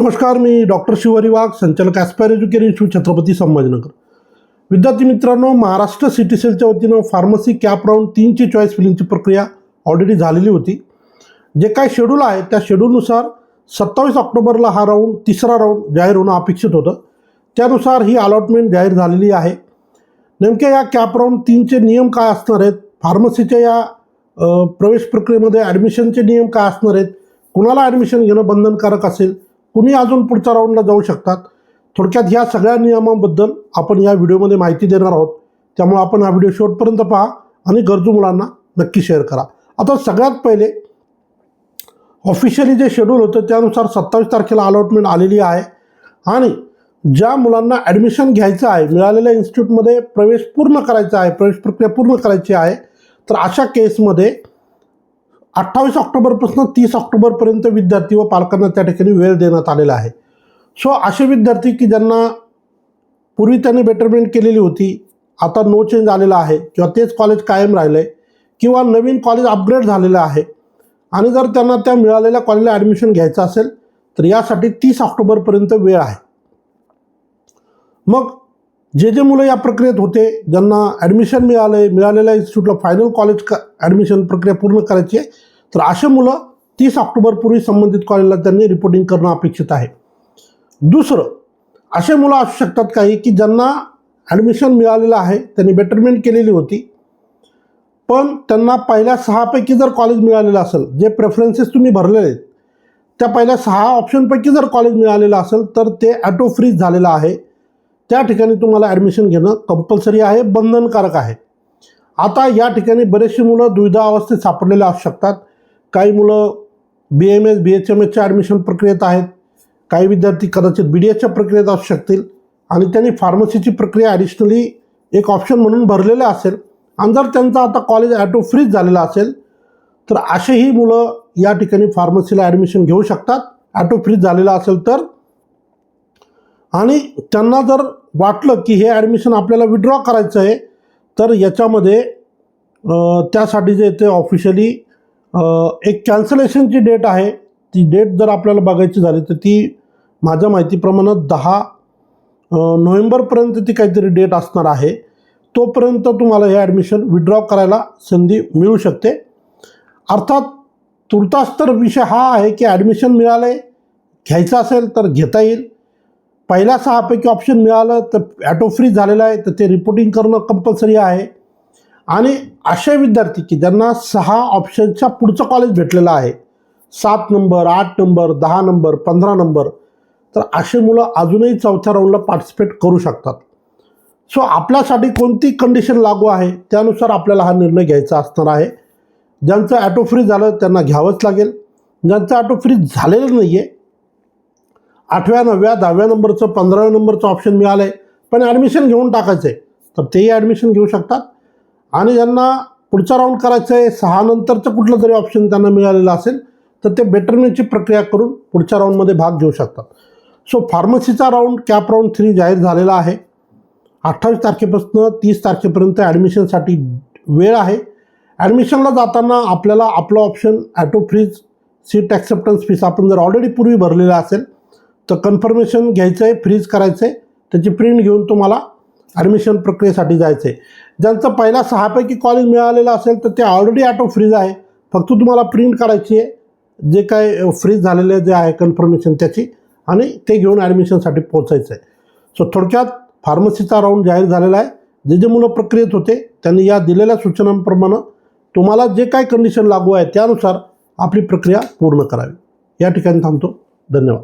नमस्कार मी डॉक्टर शिवरी वाघ संचालक aspire education institute Chhatrapati Sambhajinagar. विद्यार्थी मित्रांनो महाराष्ट्र सिटी सेलच्या वतीनं फार्मसी कॅप राऊंड तीनची चॉईस फिलिंगची प्रक्रिया ऑलरेडी झालेली होती. जे काय शेड्यूल आहे त्या शेड्यूलनुसार सत्तावीस ऑक्टोबरला हा राऊंड तिसरा राऊंड जाहीर होणं अपेक्षित होतं. त्यानुसार ही अलॉटमेंट जाहीर झालेली आहे. नेमक्या या कॅप राऊंड तीनचे नियम काय असणार आहेत? फार्मसीच्या या प्रवेश प्रक्रियेमध्ये ॲडमिशनचे नियम काय असणार आहेत? कुणाला ॲडमिशन घेणं बंधनकारक असेल? कुणी अजून पुढच्या राऊंडला जाऊ शकतात? थोडक्यात ह्या सगळ्या नियमांबद्दल आपण या व्हिडिओमध्ये माहिती देणार आहोत. त्यामुळे आपण हा व्हिडिओ शेवटपर्यंत पहा आणि गरजू मुलांना नक्की शेअर करा. आता सगळ्यात पहिले ऑफिशियली जे शेड्यूल होतं त्यानुसार सत्तावीस तारखेला अलॉटमेंट आलेली आहे. आणि ज्या मुलांना ॲडमिशन घ्यायचं आहे मिळालेल्या इन्स्टिट्यूटमध्ये प्रवेश पूर्ण करायचा आहे प्रवेश प्रक्रिया पूर्ण करायची आहे तर अशा केसमध्ये अठ्ठावीस ऑक्टोबरपासून तीस ऑक्टोबरपर्यंत विद्यार्थी व पालकांना त्या ठिकाणी वेळ देण्यात आलेला आहे. सो असे विद्यार्थी की ज्यांना पूर्वी त्यांनी बेटरमेंट केलेली होती आता नो चेंज आलेला आहे किंवा तेच कॉलेज कायम राहिलं आहे किंवा नवीन कॉलेज अपग्रेड झालेलं आहे आणि जर त्यांना त्या मिळालेल्या कॉलेजला ॲडमिशन घ्यायचं असेल तर यासाठी तीस ऑक्टोबरपर्यंत वेळ आहे. मग जे जे मुलं या प्रक्रियेत होते ज्यांना ॲडमिशन मिळालं आहे मिळालेल्या इन्स्टिट्यूटला फायनल कॉलेज क ॲडमिशन प्रक्रिया पूर्ण करायची आहे तर असे मुलं तीस ऑक्टोबरपूर्वी संबंधित कॉलेजला त्यांनी रिपोर्टिंग करणं अपेक्षित आहे. दुसरं असे मुलं असू शकतात काही की ज्यांना ॲडमिशन मिळालेलं आहे त्यांनी बेटरमेंट केलेली होती पण त्यांना पहिल्या सहापैकी जर कॉलेज मिळालेलं असेल जे प्रेफरन्सेस तुम्ही भरलेले आहेत त्या पहिल्या सहा ऑप्शनपैकी जर कॉलेज मिळालेलं असेल तर ते ॲटो फ्रीज झालेलं आहे. त्या ठिकाणी तुम्हाला ॲडमिशन घेणं कंपल्सरी आहे बंधनकारक आहे. आता या ठिकाणी बरेचशी मुलं दुविधा अवस्थेत सापडलेले असू शकतात. काही मुलं B M S B H M एसच्या ॲडमिशन प्रक्रियेत आहेत. काही विद्यार्थी कदाचित बी डी एसच्या प्रक्रियेत असू शकतील. आणि त्यांनी फार्मसीची प्रक्रिया ॲडिशनली एक ऑप्शन म्हणून भरलेलं असेल. आणि जर त्यांचा आता कॉलेज ॲटो फ्रीज झालेला असेल तर असेही मुलं या ठिकाणी फार्मसीला ॲडमिशन घेऊ शकतात. ॲटो फ्रीज झालेला असेल तर आणि त्यांना जर वाटलं की हे ॲडमिशन आपल्याला विड्रॉ करायचं आहे तर याच्यामध्ये त्यासाठी जे ते ऑफिशियली एक कॅन्सलेशनची डेट आहे. ती डेट जर आपल्याला बघायची झाली तर ती माझ्या माहितीप्रमाणे दहा नोव्हेंबरपर्यंत ती काहीतरी डेट असणार आहे. तोपर्यंत तुम्हाला हे ॲडमिशन विड्रॉ करायला संधी मिळू शकते. अर्थात तुर्तास तर विषय हा आहे की ॲडमिशन मिळालं आहे घ्यायचं असेल तर घेता येईल. पहिल्या सहापैकी ऑप्शन मिळालं तर ॲटो फ्री झालेलं आहे तर ते रिपोर्टिंग करणं कंपल्सरी आहे. आणि असे विद्यार्थी की ज्यांना सहा ऑप्शनच्या पुढचं कॉलेज भेटलेलं आहे सात नंबर आठ नंबर दहा नंबर पंधरा नंबर तर असे मुलं अजूनही चौथ्या राऊंडला पार्टिसिपेट करू शकतात. सो आपल्यासाठी कोणती कंडिशन लागू आहे त्यानुसार आपल्याला हा निर्णय घ्यायचा असणार आहे. ज्यांचं ॲटो फ्री झालं त्यांना घ्यावंच लागेल. ज्यांचं ॲटो फ्री झालेलं नाही आहे आठव्या नवव्या दहाव्या नंबरचं पंधराव्या नंबरचं ऑप्शन मिळालं आहे पण ॲडमिशन घेऊन टाकायचं आहे तर तेही ॲडमिशन घेऊ शकतात. आणि ज्यांना पुढचा राऊंड करायचं आहे सहा नंतरचं कुठलं तरी ऑप्शन त्यांना मिळालेलं असेल तर ते बेटरमेंटची प्रक्रिया करून पुढच्या राऊंडमध्ये भाग घेऊ शकतात. सो फार्मसीचा राऊंड कॅप राऊंड थ्री जाहीर झालेला आहे. अठ्ठावीस तारखेपासून तीस तारखेपर्यंत ॲडमिशनसाठी वेळ आहे. ॲडमिशनला जाताना आपल्याला आपलं option auto freeze seat acceptance fees आपण जर ऑलरेडी पूर्वी भरलेला असेल तर कन्फर्मेशन घ्यायचं आहे फ्रीज करायचं आहे त्याची प्रिंट घेऊन तुम्हाला ॲडमिशन प्रक्रियेसाठी जायचं आहे ज्यांचं पहिला सहापैकी कॉलेज मिळालेलं असेल तर ते ऑलरेडी ॲटो फ्रीज आहे. फक्त तुम्हाला प्रिंट करायची आहे. जे काय फ्रीज झालेलं जे आहे कन्फर्मेशन त्याची आणि ते घेऊन ॲडमिशनसाठी पोहोचायचं आहे सो थोडक्यात फार्मसीचा राऊंड जाहीर झालेला आहे. जे जे मुलं प्रक्रियेत होते त्यांनी या दिलेल्या सूचनांप्रमाणे तुम्हाला जे काय कंडिशन लागू आहे त्यानुसार आपली प्रक्रिया पूर्ण करावी. या ठिकाणी थांबतो. धन्यवाद.